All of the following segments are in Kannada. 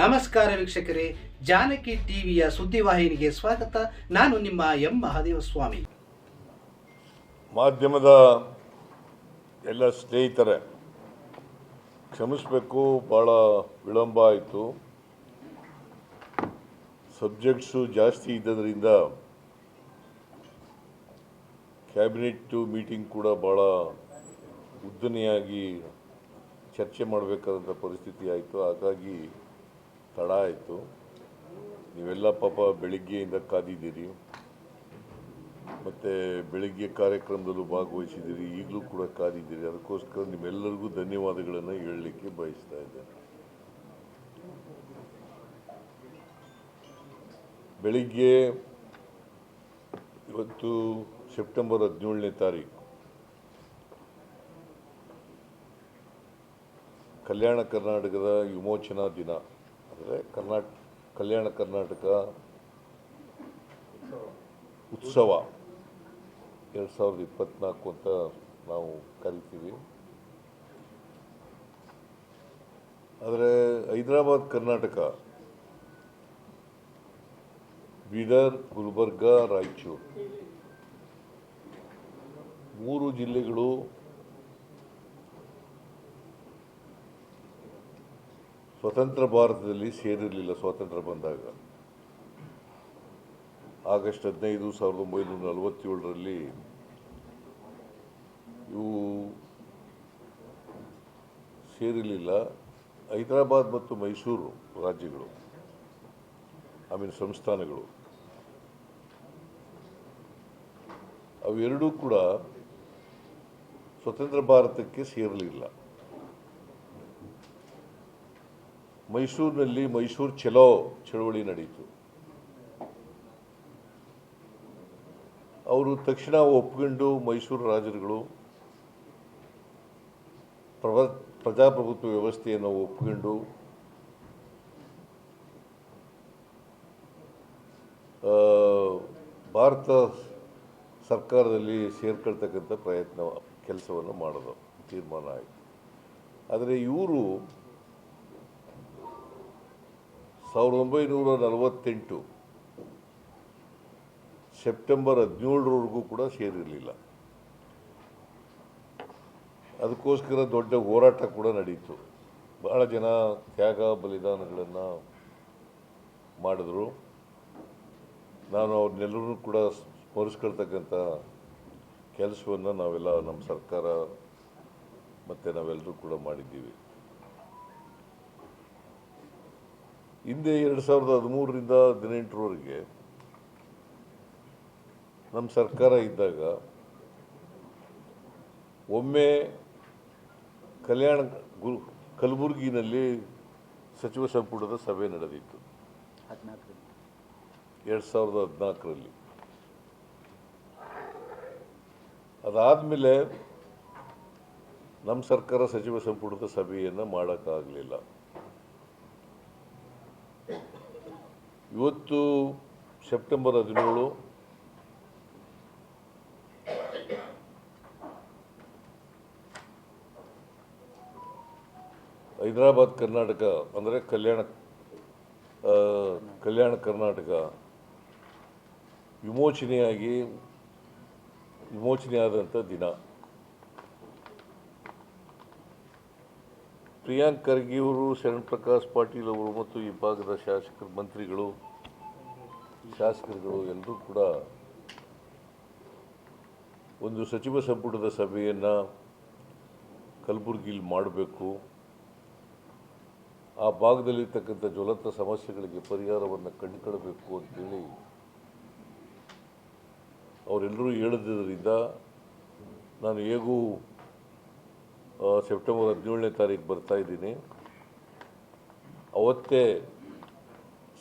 ನಮಸ್ಕಾರ ವೀಕ್ಷಕರೇ, ಜಾನಕಿ ಟಿವಿಯ ಸುದ್ದಿವಾಹಿನಿಗೆ ಸ್ವಾಗತ. ನಾನು ನಿಮ್ಮ ಎಂ. ಮಹಾದೇವ ಸ್ವಾಮಿ ಮಾಧ್ಯಮದ ಎಲ್ಲ ಸ್ನೇಹಿತರೆ, ಕ್ಷಮಿಸಬೇಕು ಭಾಳ ವಿಳಂಬ ಆಯಿತು. ಸಬ್ಜೆಕ್ಟ್ಸು ಜಾಸ್ತಿ ಇದ್ದದರಿಂದ ಕ್ಯಾಬಿನೆಟ್ಟು ಮೀಟಿಂಗ್ ಕೂಡ ಭಾಳ ಉದ್ದನೆಯಾಗಿ ಚರ್ಚೆ ಮಾಡಬೇಕಾದಂಥ ಪರಿಸ್ಥಿತಿ ಆಯಿತು. ಹಾಗಾಗಿ ತಡ ಆಯಿತು. ನೀವೆಲ್ಲ ಪಾಪ ಬೆಳಿಗ್ಗೆಯಿಂದ ಕಾದಿದ್ದೀರಿ. ಮತ್ತು ಬೆಳಿಗ್ಗೆ ಕಾರ್ಯಕ್ರಮದಲ್ಲೂ ಭಾಗವಹಿಸಿದ್ದೀರಿ, ಈಗಲೂ ಕೂಡ ಕಾದಿದ್ದೀರಿ. ಅದಕ್ಕೋಸ್ಕರ ನಿಮ್ಮೆಲ್ಲರಿಗೂ ಧನ್ಯವಾದಗಳನ್ನು ಹೇಳಲಿಕ್ಕೆ ಬಯಸ್ತಾ ಇದ್ದೇನೆ. ಬೆಳಿಗ್ಗೆ ಇವತ್ತು ಸೆಪ್ಟೆಂಬರ್ ಹದಿನೇಳನೇ ತಾರೀಕು, ಕಲ್ಯಾಣ ಕರ್ನಾಟಕದ ವಿಮೋಚನಾ ದಿನ. ಅಂದರೆ ಕರ್ನಾಟಕ ಕಲ್ಯಾಣ ಕರ್ನಾಟಕ ಉತ್ಸವ. ಎರಡು ಸಾವಿರದ ಇಪ್ಪತ್ತ್ನಾಲ್ಕು ಅಂತ ನಾವು ಕರಿತೀವಿ. ಆದರೆ ಹೈದರಾಬಾದ್ ಕರ್ನಾಟಕ, ಬೀದರ್, ಗುಲ್ಬರ್ಗ, ರಾಯಚೂರು. ಮೂರು ಜಿಲ್ಲೆಗಳು ಸ್ವತಂತ್ರ ಭಾರತದಲ್ಲಿ ಸೇರಿರಲಿಲ್ಲ, ಸ್ವಾತಂತ್ರ್ಯ ಬಂದಾಗ. ಆಗಸ್ಟ್ ಹದಿನೈದು ಸಾವಿರದ ಒಂಬೈನೂರ ನಲವತ್ತೇಳರಲ್ಲಿ ಇವು ಸೇರಿರಲಿಲ್ಲ. ಹೈದರಾಬಾದ್ ಮತ್ತು ಮೈಸೂರು ರಾಜ್ಯಗಳು, ಐ ಮೀನ್ ಸಂಸ್ಥಾನಗಳು. ಅವೆರಡೂ ಕೂಡ ಸ್ವತಂತ್ರ ಭಾರತಕ್ಕೆ ಸೇರಲಿಲ್ಲ. ಮೈಸೂರಿನಲ್ಲಿ ಮೈಸೂರು ಚಲೋ ಚಳುವಳಿ ನಡೀತು. ಅವರು ತಕ್ಷಣ ಒಪ್ಕೊಂಡು ಮೈಸೂರು ರಾಜರುಗಳು ಪ್ರವ, ಪ್ರಜಾಪ್ರಭುತ್ವ ವ್ಯವಸ್ಥೆಯನ್ನು ಒಪ್ಕೊಂಡು ಭಾರತ ಸರ್ಕಾರದಲ್ಲಿ ಸೇರ್ಕೊಳ್ತಕ್ಕಂಥ ಪ್ರಯತ್ನ, ಕೆಲಸವನ್ನು ಮಾಡೋದು ತೀರ್ಮಾನ ಆಯಿತು. ಆದರೆ ಇವರು ಸಾವಿರದ ಒಂಬೈನೂರ ನಲವತ್ತೆಂಟು ಸೆಪ್ಟೆಂಬರ್ ಹದಿನೇಳರವರೆಗೂ ಕೂಡ ಸೇರಿರಲಿಲ್ಲ. ಅದಕ್ಕೋಸ್ಕರ ದೊಡ್ಡ ಹೋರಾಟ ಕೂಡ ನಡೀತು. ಬಹಳ ಜನ ತ್ಯಾಗ ಬಲಿದಾನಗಳನ್ನು ಮಾಡಿದ್ರು. ನಾನು ಅವ್ರನ್ನೆಲ್ಲರೂ ಕೂಡ ಸ್ಮರಿಸ್ಕೊಳ್ತಕ್ಕಂಥ ಕೆಲಸವನ್ನು ನಾವೆಲ್ಲ ನಮ್ಮ ಸರ್ಕಾರ ಮತ್ತು ನಾವೆಲ್ಲರೂ ಕೂಡ ಮಾಡಿದ್ದೀವಿ. ಹಿಂದೆ ಎರಡು ಸಾವಿರದ ಹದಿಮೂರರಿಂದ ಹದಿನೆಂಟರವರೆಗೆ ನಮ್ಮ ಸರ್ಕಾರ ಇದ್ದಾಗ ಒಮ್ಮೆ ಕಲ್ಯಾಣ ಗುರು ಕಲಬುರಗಿನಲ್ಲಿ ಸಚಿವ ಸಂಪುಟದ ಸಭೆ ನಡೆದಿತ್ತು. ಎರಡು ಸಾವಿರದ ಹದಿನಾಲ್ಕರಲ್ಲಿ. ಅದಾದಮೇಲೆ ನಮ್ಮ ಸರ್ಕಾರ ಸಚಿವ ಸಂಪುಟದ ಸಭೆಯನ್ನು ಮಾಡೋಕ್ಕಾಗಲಿಲ್ಲ. ಇವತ್ತು ಸೆಪ್ಟೆಂಬರ್ ಹದಿನೇಳು, ಹೈದರಾಬಾದ್ ಕರ್ನಾಟಕ, ಅಂದರೆ ಕಲ್ಯಾಣ ಕಲ್ಯಾಣ ಕರ್ನಾಟಕ ವಿಮೋಚನೆಯಾಗಿ ವಿಮೋಚನೆಯಾದಂಥ ದಿನ. ಪ್ರಿಯಾಂಕ್ ಖರ್ಗೆಯವರು ಶರಣ್ ಪ್ರಕಾಶ್ ಪಾಟೀಲ್ ಅವರು ಮತ್ತು ಈ ಭಾಗದ ಶಾಸಕರು, ಮಂತ್ರಿಗಳು ಶಾಸಕರುಗಳು ಎಲ್ಲರೂ ಕೂಡ ಒಂದು ಸಚಿವ ಸಂಪುಟದ ಸಭೆಯನ್ನು ಕಲಬುರಗಿಲಿ ಮಾಡಬೇಕು. ಆ ಭಾಗದಲ್ಲಿರ್ತಕ್ಕಂಥ ಜ್ವಲಂತ ಸಮಸ್ಯೆಗಳಿಗೆ ಪರಿಹಾರವನ್ನು ಕಂಡುಕೊಳ್ಬೇಕು ಅಂತೇಳಿ ಅವರೆಲ್ಲರೂ ಹೇಳಿದ್ದರಿಂದ ನಾನು ಹೇಗೂ ಸೆಪ್ಟೆಂಬರ್ ಹದಿನೇಳನೇ ತಾರೀಕು ಬರ್ತಾ ಇದ್ದೀನಿ. ಅವತ್ತೇ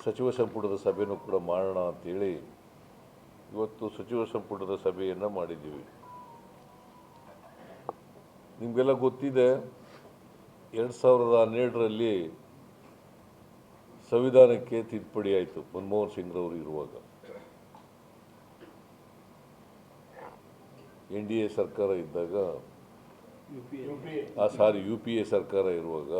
ಸಚಿವ ಸಂಪುಟದ ಸಭೆಯನ್ನು ಕೂಡ ಮಾಡೋಣ ಅಂತೇಳಿ ಇವತ್ತು ಸಚಿವ ಸಂಪುಟದ ಸಭೆಯನ್ನು ಮಾಡಿದ್ದೀವಿ. ನಿಮಗೆಲ್ಲ ಗೊತ್ತಿದೆ ಎರಡು ಸಾವಿರದ ಹನ್ನೆರಡರಲ್ಲಿ ಸಂವಿಧಾನಕ್ಕೆ ತಿದ್ದುಪಡಿ ಆಯಿತು ಮನಮೋಹನ್ ಸಿಂಗ್ರವರು ಇರುವಾಗ. ಎನ್ ಡಿ ಎ ಸರ್ಕಾರ ಇದ್ದಾಗ ಆ ಸಾರಿ ಯು ಪಿ ಎ ಸರ್ಕಾರ ಇರುವಾಗ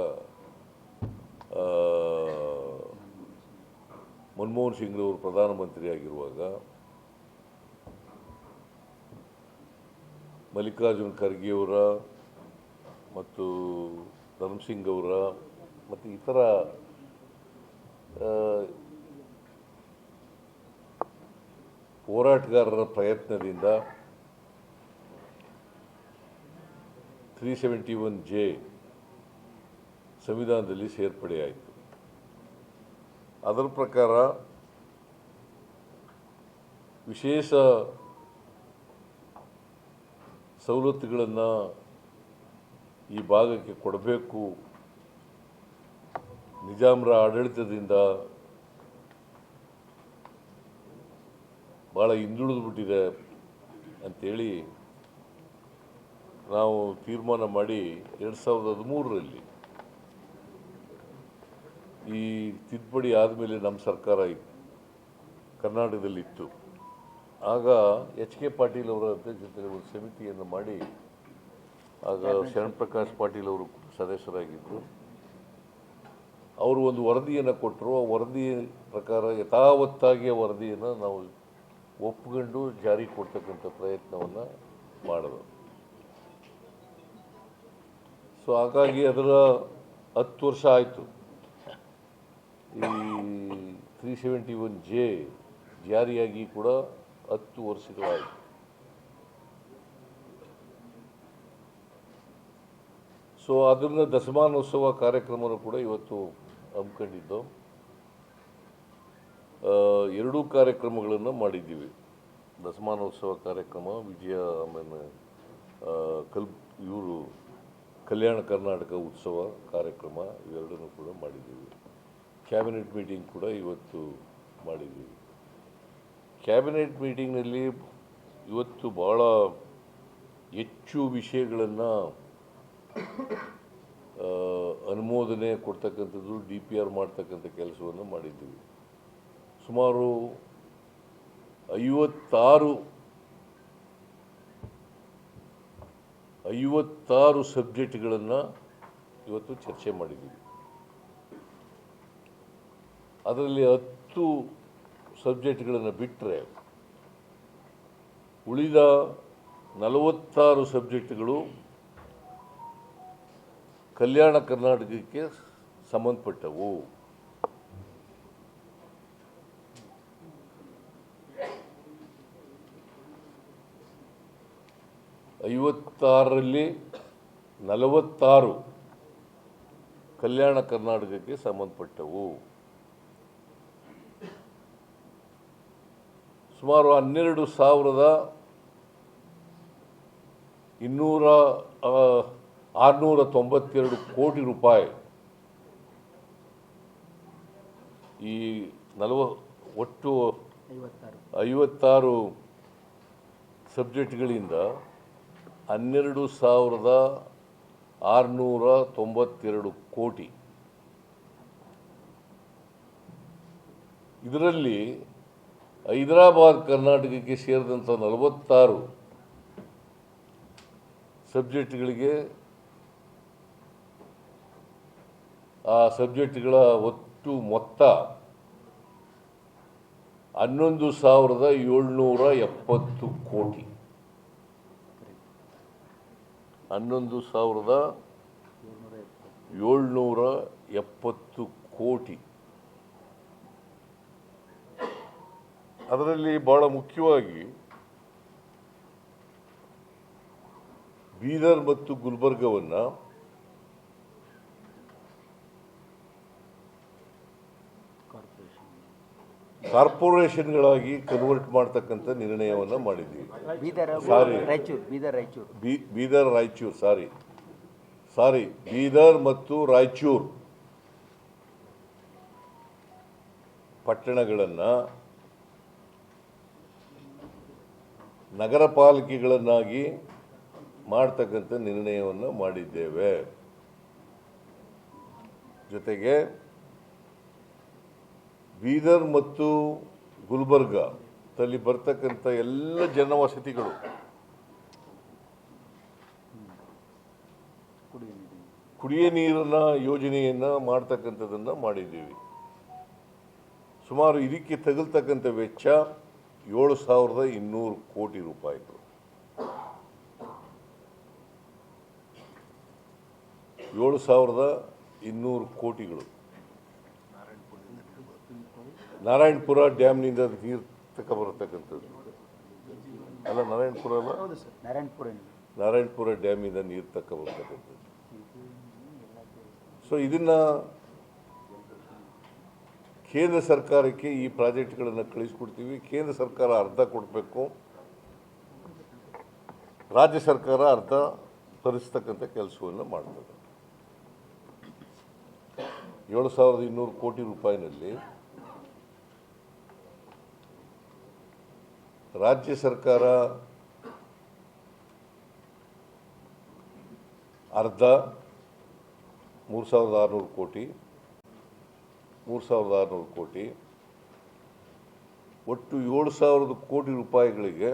ಮನಮೋಹನ್ ಸಿಂಗ್ರವರು ಪ್ರಧಾನಮಂತ್ರಿ ಆಗಿರುವಾಗ ಮಲ್ಲಿಕಾರ್ಜುನ್ ಖರ್ಗೆಯವರ ಮತ್ತು ಧರ್ಮಸಿಂಗ್ ಅವರ ಮತ್ತು ಇತರ ಹೋರಾಟಗಾರರ ಪ್ರಯತ್ನದಿಂದ ತ್ರೀ ಸೆವೆಂಟಿ ಒನ್ ಜೆ ಸಂವಿಧಾನದಲ್ಲಿ ಸೇರ್ಪಡೆಯಾಯಿತು. ಅದರ ಪ್ರಕಾರ ವಿಶೇಷ ಸವಲತ್ತುಗಳನ್ನು ಈ ಭಾಗಕ್ಕೆ ಕೊಡಬೇಕು. ನಿಜಾಮರ ಆಡಳಿತದಿಂದ ಭಾಳ ಹಿಂದುಳಿದು ಬಿಟ್ಟಿದೆ ಅಂಥೇಳಿ ನಾವು ತೀರ್ಮಾನ ಮಾಡಿ ಎರಡು ಸಾವಿರದ ಹದಿಮೂರರಲ್ಲಿ ಈ ತಿದ್ದುಪಡಿ ಆದಮೇಲೆ ನಮ್ಮ ಸರ್ಕಾರ ಕರ್ನಾಟಕದಲ್ಲಿತ್ತು. ಆಗ ಎಚ್ ಕೆ ಪಾಟೀಲ್ ಅವರ ಅಧ್ಯಕ್ಷತೆಯಲ್ಲಿ ಒಂದು ಸಮಿತಿಯನ್ನು ಮಾಡಿ ಆಗ ಶರಣ್ ಪ್ರಕಾಶ್ ಪಾಟೀಲ್ ಅವರು ಸದಸ್ಯರಾಗಿದ್ದರು. ಅವರು ಒಂದು ವರದಿಯನ್ನು ಕೊಟ್ಟರು. ಆ ವರದಿ ಪ್ರಕಾರ ಯಥಾವತ್ತಾಗಿ ಆ ವರದಿಯನ್ನು ನಾವು ಒಪ್ಪಿಕೊಂಡು ಜಾರಿ ಕೊಡ್ತಕ್ಕಂಥ ಪ್ರಯತ್ನವನ್ನು ಮಾಡಿದರು. ಸೊ ಹಾಗಾಗಿ ಅದರ ಹತ್ತು ವರ್ಷ ಆಯಿತು. ಈ ತ್ರೀ ಸೆವೆಂಟಿ ಒನ್ ಜೆ ಜಾರಿಯಾಗಿ ಕೂಡ ಹತ್ತು ವರ್ಷಗಳಾಯಿತು. ಸೊ ಅದರಿಂದ ದಶಮಾನೋತ್ಸವ ಕಾರ್ಯಕ್ರಮನೂ ಕೂಡ ಇವತ್ತು ಹಮ್ಮಿಕೊಂಡಿದ್ದು. ಎರಡೂ ಕಾರ್ಯಕ್ರಮಗಳನ್ನು ಮಾಡಿದ್ದೀವಿ. ದಶಮಾನೋತ್ಸವ ಕಾರ್ಯಕ್ರಮ, ವಿಜಯ ಆಮೇಲೆ ಕಲ್, ಇವರು ಕಲ್ಯಾಣ ಕರ್ನಾಟಕ ಉತ್ಸವ ಕಾರ್ಯಕ್ರಮ ಇವೆರಡನ್ನೂ ಕೂಡ ಮಾಡಿದ್ದೀವಿ. ಕ್ಯಾಬಿನೆಟ್ ಮೀಟಿಂಗ್ ಕೂಡ ಇವತ್ತು ಮಾಡಿದ್ದೀವಿ ಕ್ಯಾಬಿನೆಟ್ ಮೀಟಿಂಗ್ನಲ್ಲಿ ಇವತ್ತು ಭಾಳ ಹೆಚ್ಚು ವಿಷಯಗಳನ್ನು ಅನುಮೋದನೆ ಕೊಡ್ತಕ್ಕಂಥದ್ದು ಡಿ ಪಿ ಆರ್ ಮಾಡ್ತಕ್ಕಂಥ ಕೆಲಸವನ್ನು ಮಾಡಿದ್ದೀವಿ. ಸುಮಾರು ಐವತ್ತಾರು ಐವತ್ತಾರು ಸಬ್ಜೆಕ್ಟ್ಗಳನ್ನು ಇವತ್ತು ಚರ್ಚೆ ಮಾಡಿದ್ದೀವಿ. ಅದರಲ್ಲಿ ಹತ್ತು ಸಬ್ಜೆಕ್ಟ್ಗಳನ್ನು ಬಿಟ್ಟರೆ ಉಳಿದ ನಲವತ್ತಾರು ಸಬ್ಜೆಕ್ಟ್ಗಳು ಕಲ್ಯಾಣ ಕರ್ನಾಟಕಕ್ಕೆ ಸಂಬಂಧಪಟ್ಟವು. ಐವತ್ತಾರರಲ್ಲಿ ನಲವತ್ತಾರು ಕಲ್ಯಾಣ ಕರ್ನಾಟಕಕ್ಕೆ ಸಂಬಂಧಪಟ್ಟವು. ಸುಮಾರು ಹನ್ನೆರಡು ಸಾವಿರದ ಇನ್ನೂರ ಆರುನೂರ ತೊಂಬತ್ತೆರಡು ಕೋಟಿ ರೂಪಾಯಿ. ಈ ನಲವ ಒಟ್ಟು ಐವತ್ತಾರು ಸಬ್ಜೆಕ್ಟ್ಗಳಿಂದ ಹನ್ನೆರಡು ಸಾವಿರದ ಆರುನೂರ ತೊಂಬತ್ತೆರಡು ಕೋಟಿ. ಇದರಲ್ಲಿ ಹೈದರಾಬಾದ್ ಕರ್ನಾಟಕಕ್ಕೆ ಸೇರಿದಂಥ ನಲವತ್ತಾರು ಸಬ್ಜೆಕ್ಟ್ಗಳಿಗೆ ಆ ಸಬ್ಜೆಕ್ಟ್ಗಳ ಒಟ್ಟು ಮೊತ್ತ ಹನ್ನೊಂದು ಸಾವಿರದ ಏಳ್ನೂರ ಎಪ್ಪತ್ತು ಕೋಟಿ. ಹನ್ನೊಂದು ಸಾವಿರದ ಏಳ್ನೂರ ಎಪ್ಪತ್ತು ಕೋಟಿ. ಅದರಲ್ಲಿ ಬಹಳ ಮುಖ್ಯವಾಗಿ ಬೀದರ್ ಮತ್ತು ಗುಲ್ಬರ್ಗವನ್ನು ಕಾರ್ಪೊರೇಷನ್ಗಳಾಗಿ ಕನ್ವರ್ಟ್ ಮಾಡ್ತಕ್ಕಂಥ ನಿರ್ಣಯವನ್ನು ಮಾಡಿದ್ದೀವಿ. ಬೀದರ್ ಸಾರಿ. ಬೀದರ್ ರಾಯಚೂರು ಸಾರಿ. ಸಾರಿ ಬೀದರ್ ಮತ್ತು ರಾಯಚೂರು ಪಟ್ಟಣಗಳನ್ನು ನಗರ ಪಾಲಿಕೆಗಳನ್ನಾಗಿ ಮಾಡ್ತಕ್ಕಂಥ ನಿರ್ಣಯವನ್ನು ಮಾಡಿದ್ದೇವೆ. ಜೊತೆಗೆ ಬೀದರ್ ಮತ್ತು ಗುಲ್ಬರ್ಗ ತಲ್ಲಿ ಬರ್ತಕ್ಕಂಥ ಎಲ್ಲ ಜನವಸತಿಗಳು ಕುಡಿಯ ನೀರಿನ ಯೋಜನೆಯನ್ನು ಮಾಡ್ತಕ್ಕಂಥದ್ದನ್ನು ಮಾಡಿದ್ದೀವಿ. ಸುಮಾರು ಇದಕ್ಕೆ ತಗಲ್ತಕ್ಕಂಥ ವೆಚ್ಚ ಏಳು ಸಾವಿರದ ಇನ್ನೂರು ಕೋಟಿ ರೂಪಾಯಿಗಳು. ಏಳು ಸಾವಿರದ ಇನ್ನೂರು ಕೋಟಿಗಳು. ನಾರಾಯಣಪುರ ಡ್ಯಾಮ್ನಿಂದ ನೀರು ತಗೊಬರ್ತಕ್ಕಂಥದ್ದು ಅಲ್ಲ ನಾರಾಯಣಪುರ ಅಲ್ಲ? ನಾರಾಯಣಪುರ ನಾರಾಯಣಪುರ ಡ್ಯಾಮಿಂದ ನೀರು ತಗೊಬರ್ತಕ್ಕಂಥದ್ದು ಸೊ ಇದನ್ನು ಕೇಂದ್ರ ಸರ್ಕಾರಕ್ಕೆ ಈ ಪ್ರಾಜೆಕ್ಟ್ಗಳನ್ನು ಕಳಿಸ್ಕೊಡ್ತೀವಿ. ಕೇಂದ್ರ ಸರ್ಕಾರ ಅರ್ಧ ಕೊಡಬೇಕು. ರಾಜ್ಯ ಸರ್ಕಾರ ಅರ್ಧ ತರಿಸ್ತಕ್ಕಂಥ ಕೆಲಸವನ್ನು ಮಾಡ್ತದೆ. ಏಳು ಸಾವಿರದ ಇನ್ನೂರು ಕೋಟಿ ರೂಪಾಯಿನಲ್ಲಿ ರಾಜ್ಯ ಸರ್ಕಾರ ಅರ್ಧ ಮೂರು ಸಾವಿರದ ಆರುನೂರು ಕೋಟಿ ಮೂರು ಸಾವಿರದ ಆರುನೂರು ಕೋಟಿ. ಒಟ್ಟು ಏಳು ಸಾವಿರದ ಕೋಟಿ ರೂಪಾಯಿಗಳಿಗೆ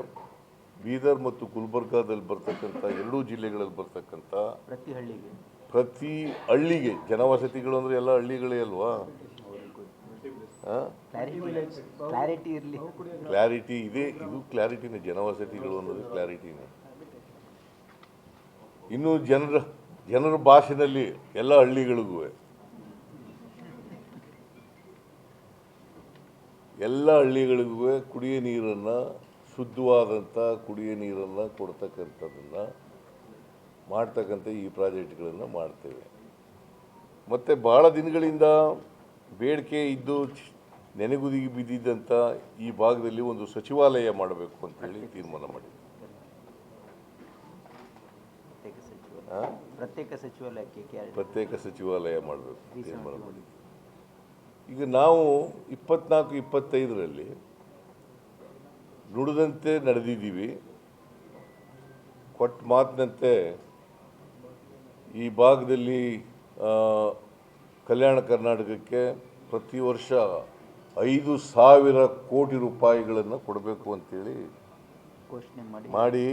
ಬೀದರ್ ಮತ್ತು ಗುಲ್ಬರ್ಗಾದಲ್ಲಿ ಬರ್ತಕ್ಕಂಥ ಎರಡೂ ಜಿಲ್ಲೆಗಳಲ್ಲಿ ಬರ್ತಕ್ಕಂಥ ಪ್ರತಿ ಹಳ್ಳಿಗೆ. ಪ್ರತಿ ಹಳ್ಳಿಗೆ ಜನವಸತಿಗಳು ಅಂದರೆ ಎಲ್ಲ ಹಳ್ಳಿಗಳೇ ಅಲ್ವಾ? ಕ್ಲಾರಿಟಿ ಇದೆ. ಇದು ಕ್ಲಾರಿಟಿನೇ ಜನವಸತಿಗಳು ಅನ್ನೋದು ಕ್ಲಾರಿಟಿನೇ ಇನ್ನು ಜನರ ಜನರ ಭಾಷೆಯಲ್ಲಿ ಎಲ್ಲ ಹಳ್ಳಿಗಳಿಗೂ ಎಲ್ಲ ಹಳ್ಳಿಗಳಿಗೂ ಕುಡಿಯ ನೀರನ್ನು ಶುದ್ಧವಾದಂಥ ಕುಡಿಯ ನೀರನ್ನು ಕೊಡ್ತಕ್ಕಂಥದ್ದನ್ನು ಮಾಡ್ತಕ್ಕಂಥ ಈ ಪ್ರಾಜೆಕ್ಟ್ಗಳನ್ನು ಮಾಡ್ತೇವೆ. ಮತ್ತು ಭಾಳ ದಿನಗಳಿಂದ ಬೇಡಿಕೆ ಇದ್ದು ನೆನೆಗುದಿಗೆ ಬಿದ್ದಿದ್ದಂಥ ಈ ಭಾಗದಲ್ಲಿ ಒಂದು ಸಚಿವಾಲಯ ಮಾಡಬೇಕು ಅಂತೇಳಿ ತೀರ್ಮಾನ ಮಾಡಿದ್ವಿ. ಪ್ರತ್ಯೇಕ ಸಚಿವಾಲಯ. ಆ? ಸಚಿವಾಲಯಕ್ಕೆ ಕ್ಯಾರಿ ಪ್ರತ್ಯೇಕ ಸಚಿವಾಲಯ ಮಾಡಬೇಕು ತೀರ್ಮಾನ ಮಾಡಿದ್ವಿ. ಈಗ ನಾವು ಇಪ್ಪತ್ನಾಲ್ಕು ಇಪ್ಪತ್ತೈದರಲ್ಲಿ ನುಡಿದಂತೆ ನಡೆದಿದ್ದೀವಿ. ಕೊಟ್ಟ ಮಾತಿನಂತೆ ಈ ಭಾಗದಲ್ಲಿ ಕಲ್ಯಾಣ ಕರ್ನಾಟಕಕ್ಕೆ ಪ್ರತಿ ವರ್ಷ ಐದು ಸಾವಿರ ಕೋಟಿ ರೂಪಾಯಿಗಳನ್ನು ಕೊಡಬೇಕು ಅಂತೇಳಿ ಘೋಷಣೆ ಮಾಡಿ. ಮಾಡಿ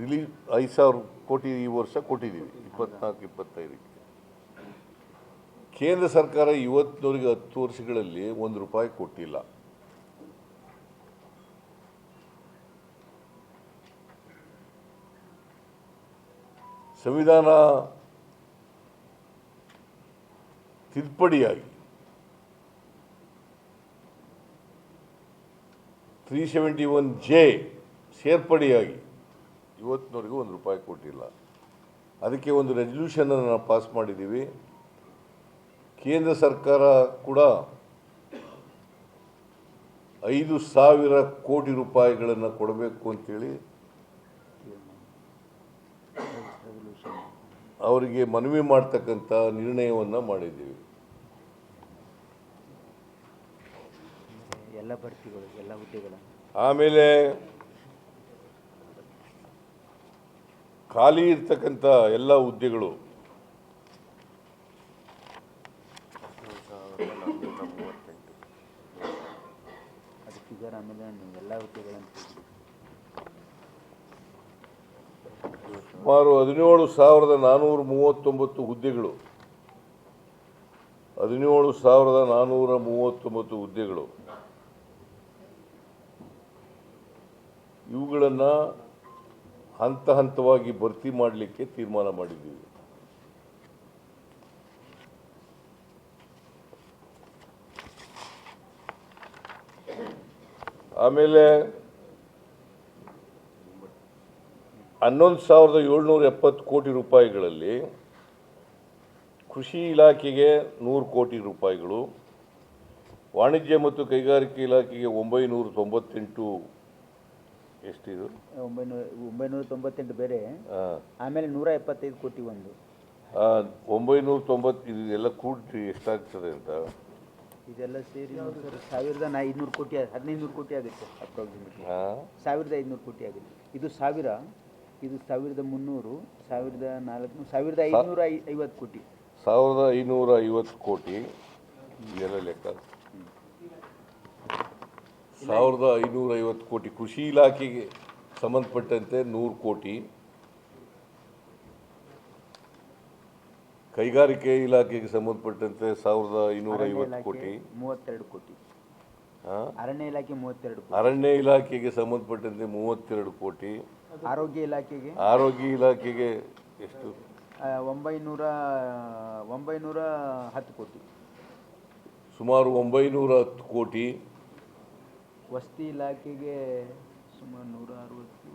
ರಿಲೀಸ್ ಐದು ಸಾವಿರ ಕೋಟಿ ಈ ವರ್ಷ ಕೊಟ್ಟಿದ್ದೀವಿ ಇಪ್ಪತ್ನಾಲ್ಕು ಇಪ್ಪತ್ತೈದಕ್ಕೆ. ಕೇಂದ್ರ ಸರ್ಕಾರ ಇವತ್ತಿನವರೆಗೆ ಹತ್ತು ವರ್ಷಗಳಲ್ಲಿ ಒಂದು ರೂಪಾಯಿ ಕೊಟ್ಟಿಲ್ಲ. ಸಂವಿಧಾನ ತಿದ್ದುಪಡಿಯಾಗಿ ತ್ರೀ ಸೆವೆಂಟಿ ಒನ್ ಜೆ ಸೇರ್ಪಡೆಯಾಗಿ ಇವತ್ತಿನವರೆಗೂ ಒಂದು ರೂಪಾಯಿ ಕೊಟ್ಟಿಲ್ಲ. ಅದಕ್ಕೆ ಒಂದು ರೆಸಲ್ಯೂಷನನ್ನು ನಾವು ಪಾಸ್ ಮಾಡಿದ್ದೀವಿ. ಕೇಂದ್ರ ಸರ್ಕಾರ ಕೂಡ ಐದು ಸಾವಿರ ಕೋಟಿ ರೂಪಾಯಿಗಳನ್ನು ಕೊಡಬೇಕು ಅಂತೇಳಿ ಅವರಿಗೆ ಮನವಿ ಮಾಡ್ತಕ್ಕಂಥ ನಿರ್ಣಯವನ್ನು ಮಾಡಿದ್ದೀವಿ. ಎಲ್ಲ ಭರ್ತಿಗಳು ಎಲ್ಲ ಹುದ್ದೆಗಳು. ಆಮೇಲೆ ಖಾಲಿ ಇರ್ತಕ್ಕಂಥ ಎಲ್ಲ ಹುದ್ದೆಗಳು ನೀವು ಎಲ್ಲ ತೆಗೆದು. ಸುಮಾರು ಹದಿನೇಳು ಸಾವಿರದ ನಾನ್ನೂರ ಮೂವತ್ತೊಂಬತ್ತು ಹುದ್ದೆಗಳು. ಹದಿನೇಳು ಸಾವಿರದ ನಾನ್ನೂರ ಮೂವತ್ತೊಂಬತ್ತು ಹುದ್ದೆಗಳು. ಇವುಗಳನ್ನು ಹಂತ ಹಂತವಾಗಿ ಭರ್ತಿ ಮಾಡಲಿಕ್ಕೆ ತೀರ್ಮಾನ ಮಾಡಿದ್ದೀವಿ. ಆಮೇಲೆ ಹನ್ನೊಂದು ಸಾವಿರದ ಏಳ್ನೂರ ಎಪ್ಪತ್ತು ಕೋಟಿ ರೂಪಾಯಿಗಳಲ್ಲಿ ಕೃಷಿ ಇಲಾಖೆಗೆ ನೂರು ಕೋಟಿ ರೂಪಾಯಿಗಳು ವಾಣಿಜ್ಯ ಮತ್ತು ಕೈಗಾರಿಕೆ ಇಲಾಖೆಗೆ ಒಂಬೈನೂರ ತೊಂಬತ್ತೆಂಟು ಎಷ್ಟಿದು? ಒಂಬೈನೂರ ಒಂಬೈನೂರ ತೊಂಬತ್ತೆಂಟು ಬೇರೆ. ಆಮೇಲೆ ನೂರ ಎಪ್ಪತ್ತೈದು ಕೋಟಿ ಒಂದು. ಒಂಬೈನೂರ ತೊಂಬತ್ತು ಇದು ಎಲ್ಲ ಕೂಡಿ ಎಷ್ಟಾಗ್ತದೆ ಅಂತ. ಇದೆಲ್ಲ ಸೇರಿ ಸಾವಿರದ ನಾ ಐದುನೂರು ಕೋಟಿ ಹದಿನೈದು ನೂರು ಕೋಟಿ ಆಗುತ್ತೆ ಅಪ್ರಾಕ್ಸಿಮೇಟ್ಲಿ? ಸಾವಿರದ ಐದುನೂರು ಕೋಟಿ ಆಗುತ್ತೆ. ಇದು ಸಾವಿರ ಇದು ಸಾವಿರದ ಮುನ್ನೂರು ಸಾವಿರದ ನಾಲ್ಕು ಸಾವಿರದ ಐದುನೂರ ಐ ಐವತ್ತು ಕೋಟಿ. ಸಾವಿರದ ಐನೂರ ಐವತ್ತು ಕೋಟಿ ಇದೆಲ್ಲ ಲೆಕ್ಕ. ಸಾವಿರದ ಐನೂರ ಐವತ್ತು ಕೋಟಿ ಕೃಷಿ ಇಲಾಖೆಗೆ ಸಂಬಂಧಪಟ್ಟಂತೆ ನೂರು ಕೋಟಿ. ಕೈಗಾರಿಕೆ ಇಲಾಖೆಗೆ ಸಂಬಂಧಪಟ್ಟಂತೆ ಸಾವಿರದ ಐನೂರ ಅರಣ್ಯ ಐವತ್ತು ಕೋಟಿ. ಮೂವತ್ತೆರಡು ಕೋಟಿ. ಅರಣ್ಯ ಇಲಾಖೆ ಮೂವತ್ತೆರಡು ಅರಣ್ಯ ಇಲಾಖೆಗೆ ಸಂಬಂಧಪಟ್ಟಂತೆ ಮೂವತ್ತೆರಡು ಕೋಟಿ. ಆರೋಗ್ಯ ಇಲಾಖೆಗೆ? ಆರೋಗ್ಯ ಇಲಾಖೆಗೆ ಎಷ್ಟು? ಒಂಬೈನೂರ ಒಂಬೈನೂರ ಹತ್ತು ಕೋಟಿ. ಸುಮಾರು ಒಂಬೈನೂರ ಹತ್ತು ಕೋಟಿ. ವಸತಿ ಇಲಾಖೆಗೆ ಸುಮಾರು ನೂರ ಅರವತ್ತು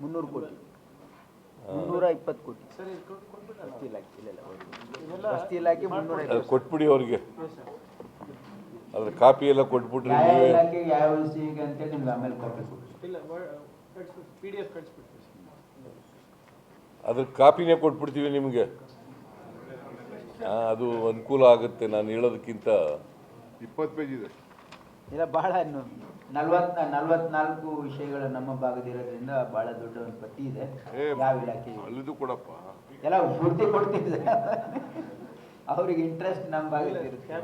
ಮುನ್ನೂರು ಕೋಟಿ. ಮುನ್ನೂರ ಇಪ್ಪತ್ತು ಕೋಟಿ ವಸತಿ ಇಲಾಖೆ ಇಲ್ಲ ಇಲ್ಲ ಹೌದು. ವಸತಿ ಇಲಾಖೆ ಮುನ್ನೂರ ಅದು ಕೊಟ್ಬಿಡಿ ಅವ್ರಿಗೆ. ಅದ್ರ ಕಾಪಿ ಎಲ್ಲ ಕೊಟ್ಬಿಟ್ರಿ ಯಾವ ನೀವೇ ಇಲಾಖೆಗೆ ಯಾವ ವಸತಿಗೆ ಅಂತೇಳಿ ನಿಮ್ಗೆ ಆಮೇಲೆ ಕಾಪಿ ಇಲ್ಲ ಪಿ ಡಿ ಎಫ್ ಕಳಿಸ್ಬಿಡ್ತೀವಿ ಅದ್ರ ಕಾಪಿನೇ ಕೊಟ್ಬಿಡ್ತೀವಿ ನಿಮಗೆ. ಅದು ಅನುಕೂಲ ಆಗುತ್ತೆ ನಾನು ಹೇಳೋದಕ್ಕಿಂತ. ಇಪ್ಪತ್ತು ಪೇಜ್ ಇದೆ. ಇಲ್ಲ ಬಹಳ ನಲ್ವತ್ ನಲ್ವತ್ನಾಲ್ಕು ವಿಷಯಗಳು ನಮ್ಮ ಭಾಗದಿರೋದ್ರಿಂದ ಬಹಳ ದೊಡ್ಡ ಒಂದು ಪಟ್ಟಿ ಇದೆ. ಯಾವ ಇಲಾಖೆ? ಅಲ್ಲಿದು ಕೊಡಪ್ಪ. ಎಲ್ಲ ಪೂರ್ತಿ ಕೊಡ್ತಿದ್ದೆ ಅವ್ರಿಗೆ ಇಂಟ್ರೆಸ್ಟ್ ನಮ್ಮ ಭಾಗದಿರುತ್ತೆ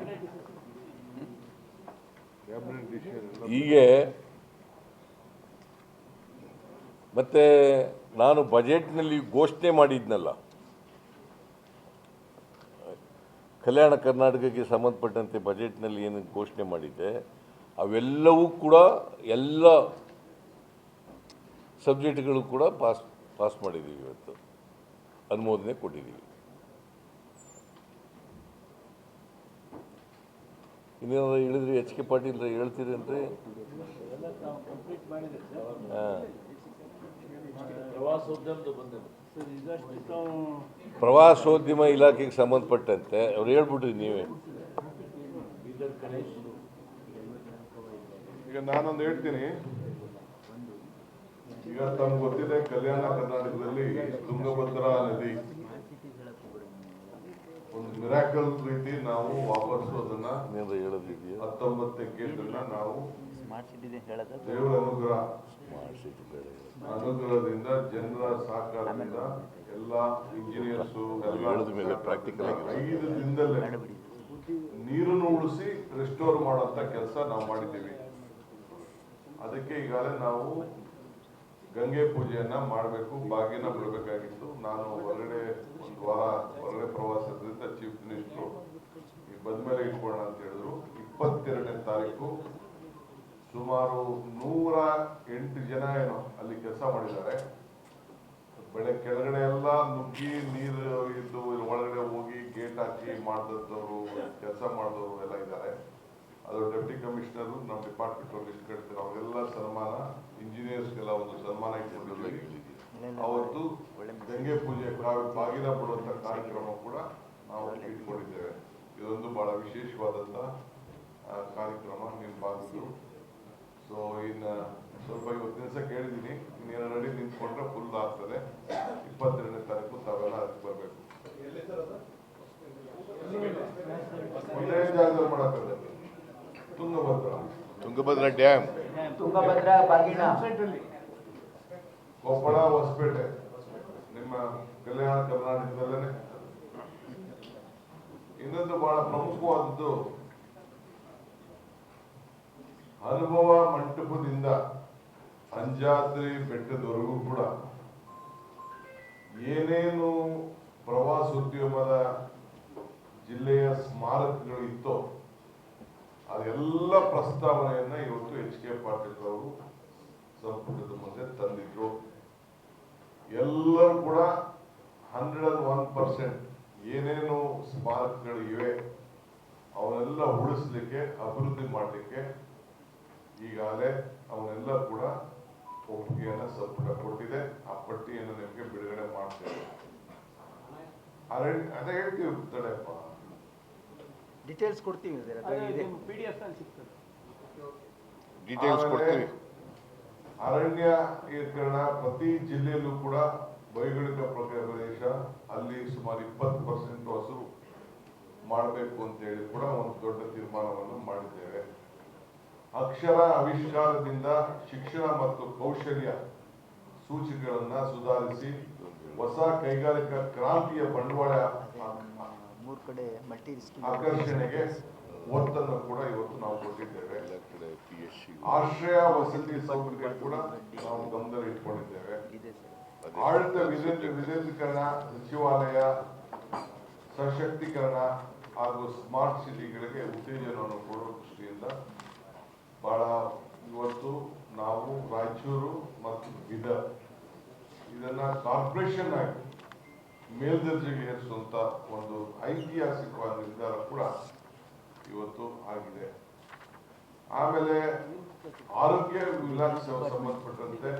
ಹೀಗೆ ಮತ್ತೆ ನಾನು ಬಜೆಟ್ನಲ್ಲಿ ಘೋಷಣೆ ಮಾಡಿದ್ನಲ್ಲ. ಕಲ್ಯಾಣ ಕರ್ನಾಟಕಕ್ಕೆ ಸಂಬಂಧಪಟ್ಟಂತೆ ಬಜೆಟ್ನಲ್ಲಿ ಏನು ಘೋಷಣೆ ಮಾಡಿದ್ದೆ. ಅವೆಲ್ಲವೂ ಕೂಡ ಎಲ್ಲ ಸಬ್ಜೆಕ್ಟ್ಗಳು ಕೂಡ ಪಾಸ್ ಪಾಸ್ ಮಾಡಿದ್ದೀವಿ ಇವತ್ತು. ಅನುಮೋದನೆ ಕೊಟ್ಟಿದ್ದೀವಿ ಇನ್ನೇನಾದ್ರು ಹೇಳಿದ್ರಿ, ಎಚ್ ಕೆ ಪಾಟೀಲ್ ಹೇಳ್ತೀರಿ ಅಂದ್ರೆ ಪ್ರವಾಸೋದ್ಯಮ ಇಲಾಖೆಗೆ ಸಂಬಂಧಪಟ್ಟಂತೆ, ಅವ್ರು ಹೇಳ್ಬಿಟ್ರಿ ನೀವೇ. ಈಗ ನಾನೊಂದು ಹೇಳ್ತೀನಿ. ಈಗ ತಮ್ಗೆ ಗೊತ್ತಿದೆ ಕಲ್ಯಾಣ ಕರ್ನಾಟಕದಲ್ಲಿ ತುಂಗಭದ್ರಾ ನದಿ ಒಂದು ಮಿರಾಕಲ್ ರೀತಿ ನಾವು ವಾಪಸ್ ಅದನ್ನ ಹತ್ತೊಂಬತ್ತಕ್ಕೆ ನಾವು ದೇವರ ಅನುಗ್ರಹ. ಅನುಗ್ರಹದಿಂದ ಜನರ ಸಹಕಾರದಿಂದ ಎಲ್ಲ ಇಂಜಿನಿಯರ್ಸು ಐದು ದಿನದಲ್ಲೇ ನೀರನ್ನು ಉಳಿಸಿ ರೆಸ್ಟೋರ್ ಮಾಡುವಂತ ಕೆಲಸ ನಾವು ಮಾಡಿದ್ದೀವಿ. ಅದಕ್ಕೆ ಈಗಾಗಲೇ ನಾವು ಗಂಗೆ ಪೂಜೆಯನ್ನ ಮಾಡಬೇಕು ಬಾಗಿನ ಬಿಡಬೇಕಾಗಿತ್ತು ನಾನು ಹೊರಗಡೆ ಒಂದು ವಾರ ಹೊರಗಡೆ ಪ್ರವಾಸದಿಂದ ಚೀಫ್ ಮಿನಿಸ್ಟ್ರು ಈ ಬಂದ್ಮೇಲೆ ಇಟ್ಕೊಳ್ಳೋಣ ಅಂತ ಹೇಳಿದ್ರು. ಇಪ್ಪತ್ತೆರಡನೇ ತಾರೀಕು ಸುಮಾರು ನೂರ ಎಂಟು ಜನ ಏನೋ ಅಲ್ಲಿ ಕೆಲಸ ಮಾಡಿದ್ದಾರೆ. ಬೆಳೆ ಕೆಳಗಡೆ ಎಲ್ಲ ನುಗ್ಗಿ ನೀರು ಇದ್ದು ಒಳಗಡೆ ಹೋಗಿ ಗೇಟ್ ಹಾಕಿ ಮಾಡಿದಂಥವ್ರು ಕೆಲಸ ಮಾಡಿದವರು ಎಲ್ಲ ಇದ್ದಾರೆ. ಅದು ಡೆಪ್ಟಿ ಕಮಿಷನರ್ ನಮ್ಮ ಡಿಪಾರ್ಟ್ಮೆಂಟ್ ಅವ್ರು ಲಿಸ್ಟ್ ಕಟ್ತಾರೆ ಅವರೆಲ್ಲ ಸನ್ಮಾನ ಇಂಜಿನಿಯರ್ಸ್ಗೆಲ್ಲ ಒಂದು ಸನ್ಮಾನ ಇಟ್ಕೊಂಡಿದ್ದೀವಿ. ಅವತ್ತು ಗಂಗೆ ಪೂಜೆ ಬಾಗಿನ ಬಾಗಿಲ ಬಿಡುವಂತ ಕಾರ್ಯಕ್ರಮ ಕೂಡ ನಾವು ಇಟ್ಕೊಂಡಿದ್ದೇವೆ. ಇದೊಂದು ಬಹಳ ವಿಶೇಷವಾದಂತ ಕಾರ್ಯಕ್ರಮ ನಿಮ್ಮ ಭಾಗದ್ದು. ಸೊ ಇನ್ನು ಸ್ವಲ್ಪ ಇವತ್ತು ದಿವಸ ಕೇಳಿದ್ದೀನಿ ಇನ್ನೇನು ರೆಡಿ ನಿಂತ್ಕೊಂಡ್ರೆ ಫುಲ್ ಆಗ್ತದೆ. ಇಪ್ಪತ್ತೆರಡನೇ ತಾರೀಕು ತಾವೆಲ್ಲ ಅದಕ್ಕೆ ಬರಬೇಕು. ಒಳ್ಳೆಯ ಜಾಗದಲ್ಲಿ ತುಂಗಭದ್ರಾ. ತುಂಗಭದ್ರಾ ಡ್ಯಾಮ್. ತುಂಗಭದ್ರ ಬಾಗಿನ. ಕೊಪ್ಪಳ ಹೊಸಪೇಟೆ. ನಿಮ್ಮ ಕಲ್ಯಾಣ ಕರ್ನಾಟಕದಲ್ಲೇ ಇನ್ನೊಂದು ಬಹಳ ಪ್ರಮುಖವಾದದ್ದು ಅನುಭವ ಮಂಟಪದಿಂದ ಅಂಜಾತ್ರಿ ಬೆಟ್ಟದವರೆಗೂ ಕೂಡ ಏನೇನು ಪ್ರವಾಸೋದ್ಯಮದ ಜಿಲ್ಲೆಯ ಸ್ಮಾರಕಗಳು ಇತ್ತೋ ಅದೆಲ್ಲ ಪ್ರಸ್ತಾವನೆಯನ್ನ ಇವತ್ತು ಎಚ್ ಕೆ ಪಾಟೀಲ್ ಅವರು ಸಂಪುಟದ ಮುಂದೆ ತಂದಿದ್ರು. ಎಲ್ಲರೂ ಕೂಡ ಹಂಡ್ರೆಡ್ ಅಂಡ್ ಒನ್ ಪರ್ಸೆಂಟ್ ಏನೇನು ಸ್ಮಾರಕಗಳು ಇವೆ ಅವನ್ನೆಲ್ಲ ಉಳಿಸ್ಲಿಕ್ಕೆ, ಅಭಿವೃದ್ಧಿ ಮಾಡಲಿಕ್ಕೆ ಈಗಾಗಲೇ ಅವನ್ನೆಲ್ಲ ಕೂಡ ಒಪ್ಪಿಗೆಯನ್ನು ಸಂಪುಟ ಕೊಟ್ಟಿದೆ. ಆ ಪಟ್ಟಿಯನ್ನು ನಿಮಗೆ ಬಿಡುಗಡೆ ಮಾಡ್ತೇವೆ. ಅದೇ ಹೇಳ್ತೀವಿ ತಡೆಯಪ್ಪ. ಡೀಟೇಲ್ಸ್ ಕೊಡ್ತೀವಿ ಸರ್ ಅದು ಇದೆ. ಪಿ ಡಿ ಎಫ್ ಅಲ್ಲಿ ಸಿಗ್ತದೆ. ಡೀಟೇಲ್ಸ್ ಆಮೇಲೆ ಕೊಡ್ತೀವಿ. ಅರಣ್ಯೀಕರಣ ಪ್ರತಿ ಜಿಲ್ಲೆಯಲ್ಲೂ ಕೂಡ ಭೌಗೋಳಿಕ ಪ್ರಕ- ಪ್ರದೇಶ ಅಲ್ಲಿ ಸುಮಾರು ಇಪ್ಪತ್ತು ಪರ್ಸೆಂಟ್ ಹಸಿರು ಮಾಡಬೇಕು ಅಂತ ಹೇಳಿ ಕೂಡ ಒಂದು ದೊಡ್ಡ ತೀರ್ಮಾನವನ್ನು ಮಾಡಿದ್ದೇವೆ. ಅಕ್ಷರ ಆವಿಷ್ಕಾರದಿಂದ ಶಿಕ್ಷಣ ಮತ್ತು ಕೌಶಲ್ಯ ಸೂಚಿಗಳನ್ನು ಸುಧಾರಿಸಿ ಹೊಸ ಕೈಗಾರಿಕಾ ಕ್ರಾಂತಿಯ ಬಂಡವಾಳ ಮೂರು ಕಡೆ ಮಲ್ಟಿ ಆಕರ್ಷಣೆಗೆ ಒತ್ತನ್ನು ಕೂಡ ಇವತ್ತು ನಾವು ಕೊಟ್ಟಿದ್ದೇವೆ. ಎಲ್ಲ ಕಡೆ ಪಿ ಎಸ್ ಸಿ ಆಶ್ರಯ ವಸತಿ ಸೌಕರ್ಯ ಕೂಡ ನಾವು ಗಮನದಲ್ಲಿ ಇಟ್ಕೊಂಡಿದ್ದೇವೆ. ಆಡಳಿತ ವಿಜೇತ ವಿಜೇತೀಕರಣ ಸಚಿವಾಲಯ ಸಶಕ್ತೀಕರಣ ಹಾಗೂ ಸ್ಮಾರ್ಟ್ ಸಿಟಿಗಳಿಗೆ ಉತ್ತೇಜನವನ್ನು ಕೊಡುವ ದೃಷ್ಟಿಯಿಂದ ಬಹಳ ಇವತ್ತು ನಾವು ರಾಯಚೂರು ಮತ್ತು ಬೀದರ್ ಇದನ್ನ ಕಾರ್ಪೊರೇಷನ್ ಆಗಿ ಮೇಲ್ದರ್ಜೆಗೆ ಹೆಚ್ಚುವಂತ ಒಂದು ಐತಿಹಾಸಿಕವಾದ ನಿರ್ಧಾರ ಕೂಡ ಇವತ್ತು ಆಗಿದೆ. ಆಮೇಲೆ ಆರೋಗ್ಯ ಇಲಾಖೆ ಸಂಬಂಧಪಟ್ಟಂತೆ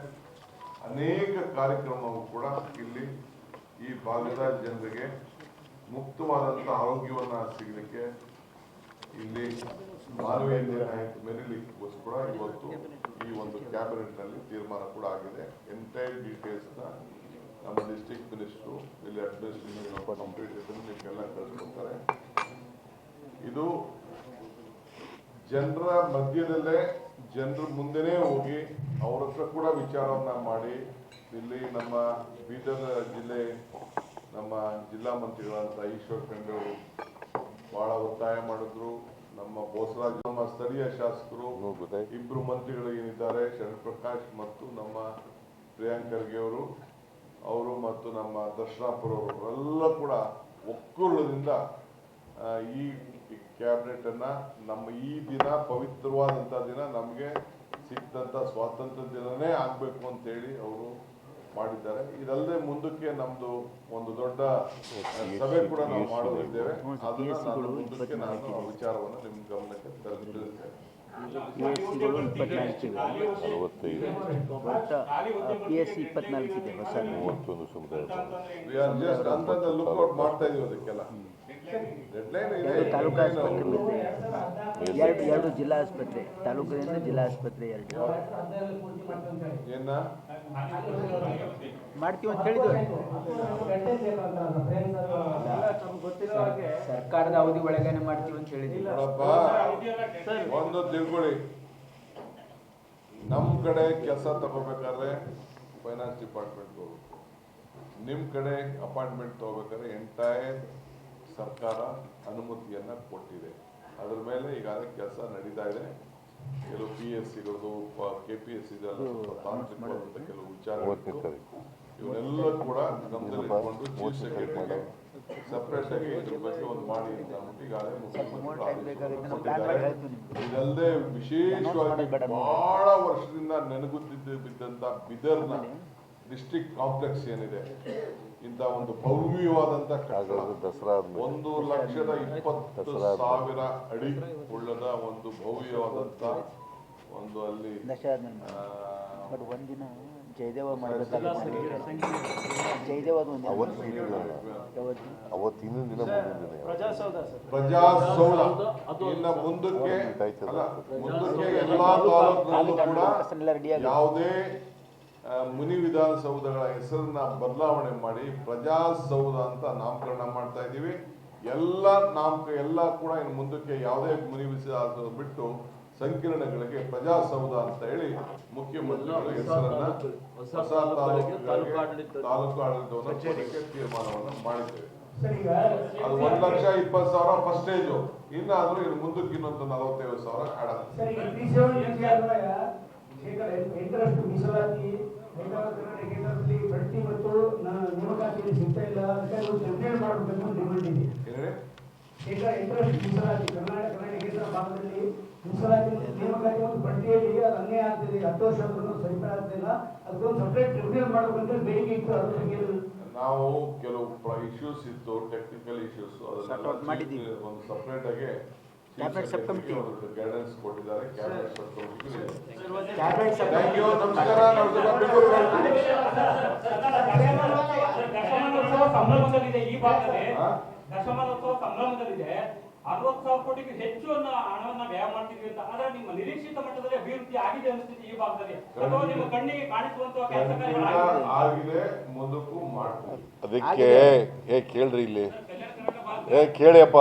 ಅನೇಕ ಕಾರ್ಯಕ್ರಮವು ಕೂಡ ಇಲ್ಲಿ ಈ ಭಾಗದ ಜನರಿಗೆ ಮುಕ್ತವಾದಂತ ಆರೋಗ್ಯವನ್ನ ಸಿಗಲಿಕ್ಕೆ ಇಲ್ಲಿ ಮಾನವೀಯ ಮೆರಿಲಿಕ್ಕೋಸ್ ಕೂಡ ಇವತ್ತು ಈ ಒಂದು ಕ್ಯಾಬಿನೆಟ್ನಲ್ಲಿ ತೀರ್ಮಾನ ಕೂಡ ಆಗಿದೆ. ಎಂಟೈರ್ ಡೀಟೇಲ್ಸ್ನ ನಮ್ಮ ಡಿಸ್ಟಿಕ್ ಮಿನಿಸ್ಟ್ರು ಇಲ್ಲಿ ಅಡ್ಮಿನಿಸ್ಟ್ರೇಷನ್ ಕಂಪ್ಲೀಟ್ ನಿಮ್ಗೆಲ್ಲ ಕಳಿಸ್ಕೊಡ್ತಾರೆ ಇದು ಜನರ ಮಧ್ಯದಲ್ಲೇ ಜನರ ಮುಂದೆನೇ ಹೋಗಿ ಅವ್ರ ಹತ್ರ ಕೂಡ ವಿಚಾರವನ್ನ ಮಾಡಿ. ಇಲ್ಲಿ ನಮ್ಮ ಬೀದರ್ ಜಿಲ್ಲೆ ನಮ್ಮ ಜಿಲ್ಲಾ ಮಂತ್ರಿಗಳಂತ ಈಶ್ವರ್ ಖಂಡ್ರೆ ಅವರು ಬಹಳ ಒತ್ತಾಯ ಮಾಡಿದ್ರು. ನಮ್ಮ ಬೋಸರಾಜ್ ನಮ್ಮ ಸ್ಥಳೀಯ ಶಾಸಕರು. ಇಬ್ರು ಮಂತ್ರಿಗಳು ಏನಿದ್ದಾರೆ ಶರಣಪ್ರಕಾಶ್ ಮತ್ತು ನಮ್ಮ ಪ್ರಿಯಾಂಕ್ ಖರ್ಗೆ ಅವರು. ಅವರು ಮತ್ತು ನಮ್ಮ ದರ್ಶನಾಪುರ ಅವರು ಎಲ್ಲ ಕೂಡ ಒಕ್ಕೂರ್ಣದಿಂದ ಈ ಕ್ಯಾಬಿನೆಟ್ ಅನ್ನ ನಮ್ಮ ಈ ದಿನ ಪವಿತ್ರವಾದಂತ ದಿನ ನಮಗೆ ಸಿಕ್ತಂತ ಸ್ವಾತಂತ್ರ್ಯ ದಿನನೇ ಆಗ್ಬೇಕು ಅಂತೇಳಿ ಅವರು ಮಾಡಿದ್ದಾರೆ. ಇದಲ್ಲದೆ ಮುಂದಕ್ಕೆ ನಮ್ದು ಒಂದು ದೊಡ್ಡ ಸಭೆ ಕೂಡ ನಾವು ಮಾಡಲಿದ್ದೇವೆ ಅದನ್ನ ನಾನು ಮುಂದಕ್ಕೆ ನಾನು ವಿಚಾರವನ್ನು ನಿಮ್ಮ ಗಮನಕ್ಕೆ ತಲುಪಿಸ್ತೇನೆ ಪಿ ಎಸ್ ಸಿಗಳು ಇಪ್ಪತ್ನಾಲ್ಕು ಇವೆ ಅರವತ್ತೈದು ಒಟ್ಟು ಪಿ ಎಸ್ ಸಿ ಇಪ್ಪತ್ನಾಲ್ಕು ಇದೆ ಹೊಸ. ಮೂವತ್ತೊಂದು ಸಮುದಾಯ ಮಾಡ್ತಾ ಇದೀವಿ ಅದಕ್ಕೆಲ್ಲ. ಎರಡು ತಾಲೂಕು ಆಸ್ಪತ್ರೆ ಮತ್ತೆ ಎರಡು ಎರಡು ಜಿಲ್ಲಾ ಆಸ್ಪತ್ರೆ ತಾಲೂಕಿನಿಂದ ಜಿಲ್ಲಾ ಆಸ್ಪತ್ರೆ ಎರಡು ಏನ? ಮಾಡ್ತೀವಿ ಅಂತ ಹೇಳಿದ್ವಿ ಸರ್ಕಾರದ ಅವಧಿ ಒಳಗೇನೆ ಮಾಡ್ತೀವಿ ಅಂತ ಹೇಳಿದ್ವಿ ಒಂದು ತಿಳ್ಕೊಳ್ಳಿ ನಮ್ ಕಡೆ ಕೆಲಸ ತಗೋಬೇಕಾದ್ರೆ ಫೈನಾನ್ಸ್ ಡಿಪಾರ್ಟ್ಮೆಂಟ್ ಹೋಗ್ಬೇಕು. ನಿಮ್ಮ ಕಡೆ ಅಪಾಯಿಂಟ್ಮೆಂಟ್ ತಗೋಬೇಕಾದ್ರೆ ಎಂಟೈರ್ ಸರ್ಕಾರ ಅನುಮತಿಯನ್ನ ಕೊಟ್ಟಿದೆ. ಅದ್ರ ಮೇಲೆ ಈಗಾಗಲೇ ಕೆಲಸ ನಡೀತಾ ಇದೆ. ಕೆಲವು ಪಿ ಎಸ್ ಸಿಗಳದು ಕೆ ಪಿ ಎಸ್ ತಾಂತ್ರಿಕವಾದಂಥ ಕೆಲವು ವಿಚಾರಗಳು ಇವನ್ನೆಲ್ಲ ಕೂಡ ಗಮನದಲ್ಲಿ ಇಟ್ಕೊಂಡು ಚೀಫ್ ಸೆಕ್ರೆಟರಿಗೆ ಸಪರೇಟ್ ಆಗಿ ಇದ್ರ ಬಗ್ಗೆ ಒಂದು ಮಾಡಿ ಅಂತ ಅಂದ್ಬಿಟ್ಟು ಈಗಾಗಲೇ ಮುಖ್ಯಮಂತ್ರಿಗಳು. ಇದಲ್ಲದೆ ವಿಶೇಷವಾಗಿ. ಬಹಳ ವರ್ಷದಿಂದ ನೆನಗುತ್ತಿದ್ದು ಬಿದ್ದಂತ ಬಿದರ್ನ ಡಿಸ್ಟ್ರಿಕ್ಟ್ ಕಾಂಪ್ಲೆಕ್ಸ್ ಏನಿದೆ. ಇಂತ ಒಂದು ಭವ್ಯವಾದಂಥ ಕಟ್ಟಡ ದಸರಾ ಒಂದು ಲಕ್ಷದ ಇಪ್ಪತ್ತು ಸಾವಿರ ಅಡಿ ಉಳ್ಳದ ಒಂದು ಭವ್ಯವಾದಂಥ ಒಂದು ಅಲ್ಲಿ ಒಂದಿನ ಜಯದೇವ ಮಾಡಬೇಕಾಗುತ್ತೆ ಜಯದೇವ ಅದು ಒಂದಿನ ಅವತ್ತು ಇಟ್ಟಿಲ್ಲ ಯಾವತ್ತು? ಅವತ್ತು ಇನ್ನೊಂದು ದಿನ? ಪ್ರಜಾಸೌಧ ಇನ್ನ ಮುಂದಕ್ಕೆ ಮುಂದಕ್ಕೆ ಎಲ್ಲಾ ಕೂಡ ಯಾವುದೇ ಮುನಿ ವಿಧಾನಸೌಧಗಳ ಹೆಸರನ್ನ ಬದಲಾವಣೆ ಮಾಡಿ ಪ್ರಜಾಸೌಧ ಅಂತ ನಾಮಕರಣ ಮಾಡ್ತಾ ಇದ್ದೀವಿ. ಎಲ್ಲ ನಾಮಕ ಎಲ್ಲ ಕೂಡ ಇನ್ನು ಮುಂದಕ್ಕೆ ಯಾವುದೇ ಮುನಿ ವಿಧಾನಸೌಧ ಬಿಟ್ಟು ಸಂಕೀರ್ಣಗಳಿಗೆ ಪ್ರಜಾಸೌಧ ಅಂತ ಹೇಳಿ ಮುಖ್ಯಮಂತ್ರಿಗಳ ಹೆಸರನ್ನ ಹೊಸ ತಾಲೂಕುಗಳಿಗೆ ತಾಲೂಕು ಆಡಳಿತವನ್ನು ತೀರ್ಮಾನವನ್ನು ಮಾಡಿದ್ದೇವೆ. ಅದು ಒಂದ್ ಲಕ್ಷ ಇಪ್ಪತ್ತು ಸಾವಿರ ಫಸ್ಟ್ ಸ್ಟೇಜು ಇನ್ನಾದ್ರೂ ಇನ್ನು ಮುಂದಕ್ಕೆ ಇನ್ನೊಂದು ನಲವತ್ತೈದು ಸಾವಿರ ಆಡ ಶೇಕಡ ಎಂಟರಷ್ಟು ಮೀಸಲಾತಿ ಕೇಂದ್ರದಲ್ಲಿ ಬಡ್ತಿ ಮತ್ತು ನಾನು ನೇಮಕಾತಿಯಲ್ಲಿ ಸಿಗ್ತಾ ಇಲ್ಲ. ಅದಕ್ಕೆ ಒಂದು ನಿರ್ಣಯ ಮಾಡಬೇಕು ಅಂತ ಡಿಮಾಂಡ್ ಇದೆ. ಶೇಕಡ ಎಂಟರಷ್ಟು ಮೀಸಲಾತಿ ಕರ್ನಾಟಕ ಕರ್ನಾಟಕ ಕೇಂದ್ರ ಭಾಗದಲ್ಲಿ ಮೀಸಲಾತಿ ನೇಮಕಾತಿ ಮತ್ತು ಬಡ್ತಿಯಲ್ಲಿ ಅದು ಅನ್ಯಾಯ ಆಗ್ತಿದೆ. ಹತ್ತು ವರ್ಷ ಆದ್ರೂ ಸರಿಪಡ ಆಗ್ತಿಲ್ಲ ಅದಕ್ಕೊಂದು ಸಪ್ರೇಟ್ ಟ್ರಿಬ್ಯುನಲ್ ಮಾಡಬೇಕಂತ ಬೇಡಿಕೆ ಇತ್ತು. ಅದ್ರ ಬಗ್ಗೆ ನಾವು ಕೆಲವು ಇಶ್ಯೂಸ್ ಇತ್ತು ಟೆಕ್ನಿಕಲ್ ಇಶ್ಯೂಸ್ ಅದನ್ನ. ಒಂದು ಸಪ್ರೇಟ್ ಆಗಿ Cabinet ಕಮಿಟಿ ಗೈಡೆನ್ಸ್ ಕೊಟ್ಟಿದ್ದಾರೆ. ಕ್ಯಾಬಿನೆಟ್ ಸಬ್ ಕಮಿಟಿ ಕ್ಯಾಬಿನೆಟ್ ಸಭೆ ಥ್ಯಾಂಕ್ ಯು ನಮಸ್ಕಾರ ನಾವು ಬಿಟ್ಟು ದಶಮಾನೋತ್ಸವ ಸಂಭ್ರಮದಲ್ಲಿದೆ ಈ ಭಾಗದಲ್ಲಿ. ಹಾ? ದಶಮಾನೋತ್ಸವ ಸಂಭ್ರಮದಲ್ಲಿದೆ. ಅರವತ್ತು ಸಾವಿರ ಕೋಟಿಗೂ ಹೆಚ್ಚು ಹಣವನ್ನ ವ್ಯಯ ಮಾಡ್ತಿದ್ವಿ ಅಂತ. ಆದ್ರೆ ನಿಮ್ಮ ನಿರೀಕ್ಷಿತ ಮಟ್ಟದಲ್ಲಿ ಅಭಿವೃದ್ಧಿ ಆಗಿದೆ ಅನಿಸ್ತಿದೆ ಈ ಭಾಗದಲ್ಲಿ. ಅಥವಾ ನಿಮ್ಮ ಕಣ್ಣಿಗೆ ಕಾಣಿಸುವಂತಹ ಕೆಲಸ ಕಾರ್ಯಗಳಾಗಿದೆ ಆಗಿದೆ. ಮುಂದಕ್ಕೂ ಮಾಡ್ತೀವಿ. ಅದಕ್ಕೆ ಹೇ ಕೇಳ್ರಿ ಇಲ್ಲಿ. ಏ ಕೇಳಿಯಪ್ಪ.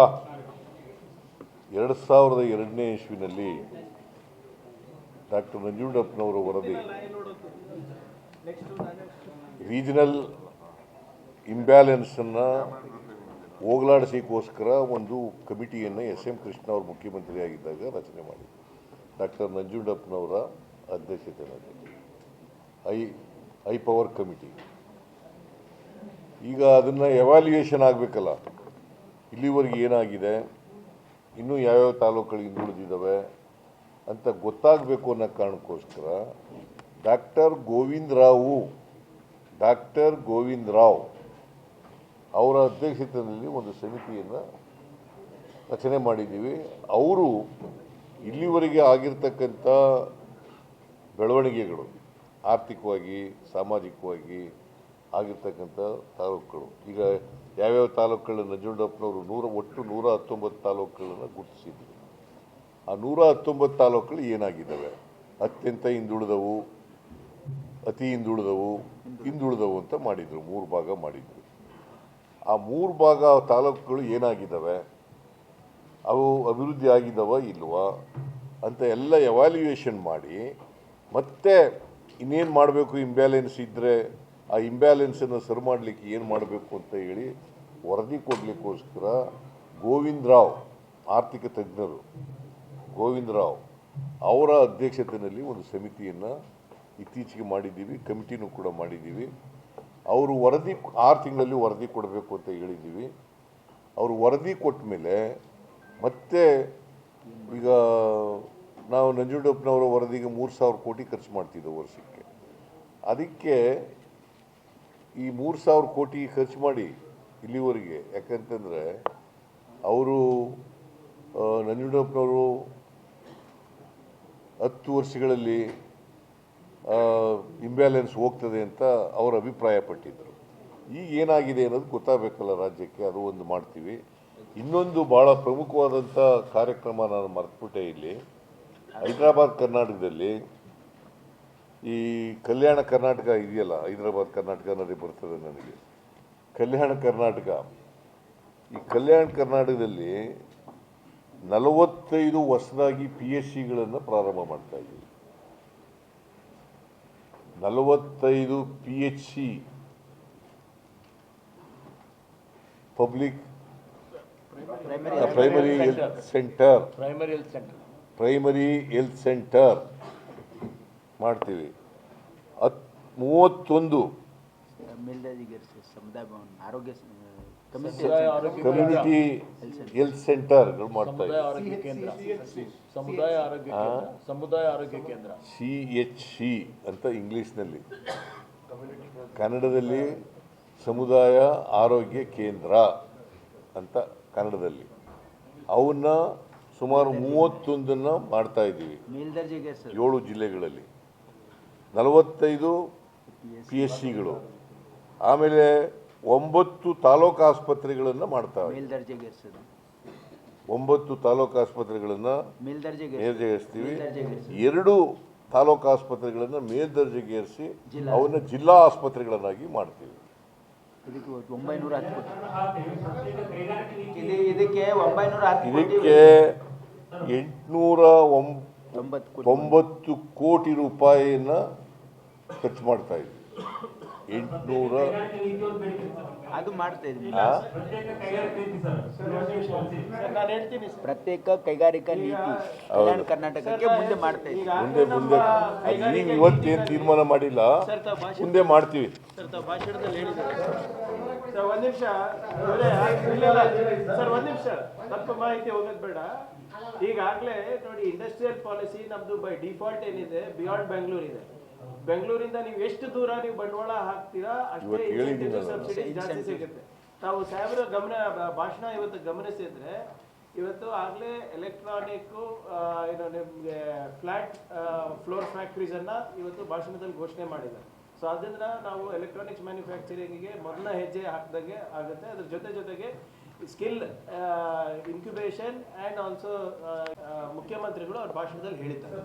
ಎರಡು ಸಾವಿರದ ಎರಡನೇ ಇಸ್ವಿನಲ್ಲಿ ಡಾಕ್ಟರ್ ನಂಜುಂಡಪ್ಪನವರ ವರದಿ. ರೀಜನಲ್ ಇಂಬ್ಯಾಲೆನ್ಸನ್ನು ಹೋಗಲಾಡಿಸಿಕೋಸ್ಕರ ಒಂದು ಕಮಿಟಿಯನ್ನು ಎಸ್ ಎಂ ಕೃಷ್ಣ ಅವರು ಮುಖ್ಯಮಂತ್ರಿಯಾಗಿದ್ದಾಗ ರಚನೆ ಮಾಡಿ ಡಾಕ್ಟರ್ ನಂಜುಂಡಪ್ಪನವರ ಅಧ್ಯಕ್ಷತೆಯಲ್ಲಿ. High high power committee. ಈಗ ಅದನ್ನು ಎವಾಲ್ಯೂಯೇಷನ್ ಆಗಬೇಕಲ್ಲ. ಇಲ್ಲಿವರೆಗೆ ಏನಾಗಿದೆ? ಇನ್ನೂ ಯಾವ್ಯಾವ ತಾಲೂಕುಗಳಿಗೆ ಹಿಂದುಳಿದಿದ್ದಾವೆ ಅಂತ ಗೊತ್ತಾಗಬೇಕು ಅನ್ನೋ ಕಾರಣಕ್ಕೋಸ್ಕರ ಡಾಕ್ಟರ್ ಗೋವಿಂದ ರಾವು, ಡಾಕ್ಟರ್ ಗೋವಿಂದ ರಾವ್ ಅವರ ಅಧ್ಯಕ್ಷತೆಯಲ್ಲಿ ಒಂದು ಸಮಿತಿಯನ್ನು ರಚನೆ ಮಾಡಿದ್ದೀವಿ. ಅವರು ಇಲ್ಲಿವರೆಗೆ ಆಗಿರ್ತಕ್ಕಂಥ ಬೆಳವಣಿಗೆಗಳು, ಆರ್ಥಿಕವಾಗಿ, ಸಾಮಾಜಿಕವಾಗಿ ಆಗಿರ್ತಕ್ಕಂಥ ತಾಲೂಕುಗಳು. ಈಗ ಯಾವ್ಯಾವ ತಾಲೂಕುಗಳನ್ನು ನಂಜುಂಡಪ್ಪನವರು ನೂರ, ಒಟ್ಟು ನೂರ ಹತ್ತೊಂಬತ್ತು ತಾಲೂಕುಗಳನ್ನು ಗುರುತಿಸಿದ್ರು ಆ ನೂರ ಹತ್ತೊಂಬತ್ತು ತಾಲೂಕುಗಳು ಏನಾಗಿದ್ದಾವೆ? ಅತ್ಯಂತ ಹಿಂದುಳಿದವು, ಅತಿ ಹಿಂದುಳಿದವು ಹಿಂದುಳಿದವು ಅಂತ ಮಾಡಿದರು, ಮೂರು ಭಾಗ ಮಾಡಿದರು. ಆ ಮೂರು ಭಾಗ ತಾಲೂಕುಗಳು ಏನಾಗಿದ್ದಾವೆ? ಅವು ಅಭಿವೃದ್ಧಿ ಆಗಿದ್ದಾವ ಇಲ್ವಾ? ಅಂತ ಎಲ್ಲ ಎವ್ಯಾಲ್ಯೂಯೇಷನ್ ಮಾಡಿ ಮತ್ತೆ ಇನ್ನೇನು ಮಾಡಬೇಕು ಇಂಬ್ಯಾಲೆನ್ಸ್ ಇದ್ದರೆ ಆ ಇಂಬ್ಯಾಲೆನ್ಸನ್ನು ಸರಿ ಮಾಡಲಿಕ್ಕೆ ಏನು ಮಾಡಬೇಕು ಅಂತ ಹೇಳಿ ವರದಿ ಕೊಡಲಿಕ್ಕೋಸ್ಕರ ಗೋವಿಂದ ರಾವ್, ಆರ್ಥಿಕ ತಜ್ಞರು ಗೋವಿಂದ ರಾವ್ ಅವರ ಅಧ್ಯಕ್ಷತೆಯಲ್ಲಿ ಒಂದು ಸಮಿತಿಯನ್ನು ಇತ್ತೀಚೆಗೆ ಮಾಡಿದ್ದೀವಿ, ಕಮಿಟಿನೂ ಕೂಡ ಮಾಡಿದ್ದೀವಿ. ಅವರು ವರದಿ ಆರು ತಿಂಗಳಲ್ಲಿ ವರದಿ ಕೊಡಬೇಕು ಅಂತ ಹೇಳಿದ್ದೀವಿ. ಅವರು ವರದಿ ಕೊಟ್ಟ ಮೇಲೆ ಮತ್ತೆ ಈಗ ನಾವು ನಂಜುಂಡಪ್ಪನವರ ವರದಿಗೆ ಮೂರು ಸಾವಿರ ಕೋಟಿ ಖರ್ಚು ಮಾಡ್ತಿದ್ದೆವು ವರ್ಷಕ್ಕೆ. ಅದಕ್ಕೆ ಈ ಮೂರು ಸಾವಿರ ಕೋಟಿ ಖರ್ಚು ಮಾಡಿ ಇಲ್ಲಿವರೆಗೆ. ಯಾಕಂತಂದರೆ ಅವರು ನಂಜುಂಡಪ್ಪನವರು ಹತ್ತು ವರ್ಷಗಳಲ್ಲಿ ಇಂಬ್ಯಾಲೆನ್ಸ್ ಹೋಗ್ತದೆ ಅಂತ ಅವರು ಅಭಿಪ್ರಾಯಪಟ್ಟಿದ್ದರು ಈಗ ಏನಾಗಿದೆ ಅನ್ನೋದು ಗೊತ್ತಾಗಬೇಕಲ್ಲ ರಾಜ್ಯಕ್ಕೆ, ಅದು ಒಂದು ಮಾಡ್ತೀವಿ. ಇನ್ನೊಂದು ಭಾಳ ಪ್ರಮುಖವಾದಂಥ ಕಾರ್ಯಕ್ರಮ ನಾನು ಮರೆತುಬಿಟ್ಟೆ ಇಲ್ಲಿ. ಹೈದರಾಬಾದ್, ಕರ್ನಾಟಕದಲ್ಲಿ ಈ ಕಲ್ಯಾಣ ಕರ್ನಾಟಕ ಇದೆಯಲ್ಲ ಹೈದರಾಬಾದ್ ಕರ್ನಾಟಕ ಅನ್ನೋದೇ ಬರ್ತದೆ ನನಗೆ. ಕಲ್ಯಾಣ ಕರ್ನಾಟಕ. ಈ ಕಲ್ಯಾಣ ಕರ್ನಾಟಕದಲ್ಲಿ ನಲವತ್ತೈದು ವರ್ಷದಾಗಿ ಪಿ ಎಸ್ ಸಿಗಳನ್ನು ಪ್ರಾರಂಭ ಮಾಡ್ತಾ ಇದ್ದೀವಿ. ನಲವತ್ತೈದು P H C public primary health centre primary health centre primary health centre ಮಾಡ್ತೀವಿ. ಹತ್ ಮೂವತ್ತೊಂದು. ಆರೋಗ್ಯ ಕಮ್ಯುನಿಟಿ ಹೆಲ್ತ್ ಸೆಂಟರ್ಗಳು ಮಾಡ್ತಾ ಇದ್ದೀವಿ. ಆರೋಗ್ಯ ಕೇಂದ್ರ. ಸಮುದಾಯ ಆರೋಗ್ಯ ಕೇಂದ್ರ. ಸಮುದಾಯ ಆರೋಗ್ಯ ಕೇಂದ್ರ. ಸಿ ಎಚ್ ಸಿ ಅಂತ ಇಂಗ್ಲೀಷ್ನಲ್ಲಿ. ಕನ್ನಡದಲ್ಲಿ ಸಮುದಾಯ ಆರೋಗ್ಯ ಕೇಂದ್ರ ಅಂತ ಕನ್ನಡದಲ್ಲಿ. ಅವನ್ನ ಸುಮಾರು ಮೂವತ್ತೊಂದನ್ನು ಮಾಡ್ತಾ ಇದ್ದೀವಿ. ಏಳು ಜಿಲ್ಲೆಗಳಲ್ಲಿ. ನಲವತ್ತೈದು ಪಿ ಎಸ್ ಸಿಗಳು ಆಮೇಲೆ ಒಂಬತ್ತು ತಾಲೂಕು ಆಸ್ಪತ್ರೆಗಳನ್ನು ಮಾಡ್ತಾವೆ ಒಂಬತ್ತು ತಾಲೂಕು ಆಸ್ಪತ್ರೆಗಳನ್ನು ಮೇಲ್ದರ್ಜೆಗೇರಿಸಿ ಮೇಲ್ದರ್ಜೆಗೇರಿಸ್ತೀವಿ ಮೇಲ್ದರ್ಜೆಗೇರಿಸಿ ಎರಡು ತಾಲೂಕು ಆಸ್ಪತ್ರೆಗಳನ್ನು ಮೇಲ್ದರ್ಜೆಗೇರಿಸಿ. ಅವನ್ನ ಜಿಲ್ಲಾ ಆಸ್ಪತ್ರೆಗಳನ್ನಾಗಿ ಮಾಡ್ತೀವಿ. ಇದಕ್ಕೆ ಎಂಟುನೂರ ಒಂಬತ್ತು ಕೋಟಿ ರೂಪಾಯಿಯನ್ನ ಖರ್ಚು ಮಾಡ್ತಾ ಇದ್ವಿ. ಎಂಟುನೂರ ಅದು ಮಾಡ್ತಾ ಇದ್ವಿ. ಆ? ನಾನು ಹೇಳ್ತೀನಿ ಸರ್ ಪ್ರತ್ಯೇಕ ಕೈಗಾರಿಕಾ ನೀತಿ ಕಲ್ಯಾಣ ಕರ್ನಾಟಕಕ್ಕೆ ಮುಂದೆ ಮಾಡ್ತಾ ಇದ್ವಿ. ಮುಂದೆ ಮುಂದೆ. ಅದು ಈಗ ಇವತ್ತೇನು ತೀರ್ಮಾನ ಮಾಡಿಲ್ಲ? ಮುಂದೆ ಮಾಡ್ತೀವಿ. ಭಾಷಣದಲ್ಲಿ ಹೇಳಿದ್ದಾರೆ. ಸರ್ ಒಂದ್ ನಿಮಿಷ. ಸರ್ ಒಂದ್ ನಿಮಿಷ. ತಪ್ಪು ಮಾಹಿತಿ ಹೋಗೋದ್ ಬೇಡ. ಈಗಾಗಲೇ ನೋಡಿ ಇಂಡಸ್ಟ್ರಿಯಲ್ ಪಾಲಿಸಿ ನಮ್ದು ಬೈ ಡಿಫಾಲ್ಟ್ ಏನಿದೆ ಬಿಯಾಂಡ್ ಬೆಂಗಳೂರು ಇದೆ. ಬೆಂಗಳೂರಿಂದ ನೀವು ಎಷ್ಟು ದೂರ ನೀವು ಬಂಡವಾಳ ಹಾಕ್ತೀರಾ ಅಷ್ಟೇ. ಸಬ್ಸಿಡಿ ಜಾಸ್ತಿ ಸಿಗುತ್ತೆ. ತಾವು ಸಾಹೇಬರ ಗಮನ ಭಾಷಣ ಇವತ್ತು ಗಮನಿಸಿದ್ರೆ ಇವತ್ತು ಆಗ್ಲೇ ಎಲೆಕ್ಟ್ರಾನಿಕ್ ಏನು ನಿಮಗೆ ಫ್ಲಾಟ್ ಫ್ಲೋರ್ ಫ್ಯಾಕ್ಟ್ರೀಸ್ ಅನ್ನ ಇವತ್ತು ಭಾಷಣದಲ್ಲಿ ಘೋಷಣೆ ಮಾಡಿದ್ದಾರೆ. ಸೊ ಅದನ್ನ ನಾವು ಎಲೆಕ್ಟ್ರಾನಿಕ್ಸ್ ಮ್ಯಾನುಫ್ಯಾಕ್ಚರಿಂಗಿಗೆ ಮೊದಲ ಹೆಜ್ಜೆ ಹಾಕಿದಂಗೆ ಆಗುತ್ತೆ. ಅದ್ರ ಜೊತೆ ಜೊತೆಗೆ ಸ್ಕಿಲ್ ಇನ್ಕ್ಯುಬೇಷನ್ ಅಂಡ್ ಆಲ್ಸೋ ಮುಖ್ಯಮಂತ್ರಿಗಳು ಅವ್ರ ಭಾಷಣದಲ್ಲಿ ಹೇಳಿದ್ದಾರೆ.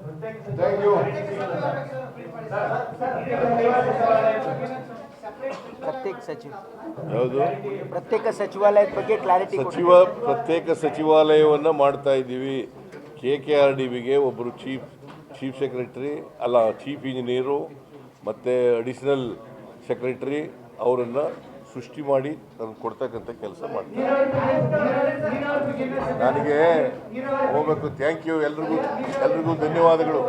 ಪ್ರತ್ಯೇಕ ಸಚಿವ. ಯಾವುದು? ಪ್ರತ್ಯೇಕ ಸಚಿವಾಲಯದ ಬಗ್ಗೆ ಕ್ಲಾರಿಟಿ ಸಚಿವ ಪ್ರತ್ಯೇಕ ಸಚಿವಾಲಯವನ್ನು ಮಾಡ್ತಾ ಇದ್ದೀವಿ. ಕೆ ಕೆ ಆರ್ ಡಿ ಬಿಗೆ ಒಬ್ಬರು ಚೀಫ್ ಚೀಫ್ ಸೆಕ್ರೆಟರಿ ಅಲ್ಲ ಚೀಫ್ ಇಂಜಿನಿಯರು ಮತ್ತು ಅಡಿಷನಲ್ ಸೆಕ್ರೆಟರಿ ಅವರನ್ನು ಸೃಷ್ಟಿ ಮಾಡಿ ನನಗೆ ಕೊಡ್ತಕ್ಕಂಥ ಕೆಲಸ ಮಾಡ್ತೀನಿ. ನನಗೆ ಹೋಗ್ಬೇಕು. ಥ್ಯಾಂಕ್ ಯು ಎಲ್ರಿಗೂ. ಎಲ್ರಿಗೂ ಧನ್ಯವಾದಗಳು.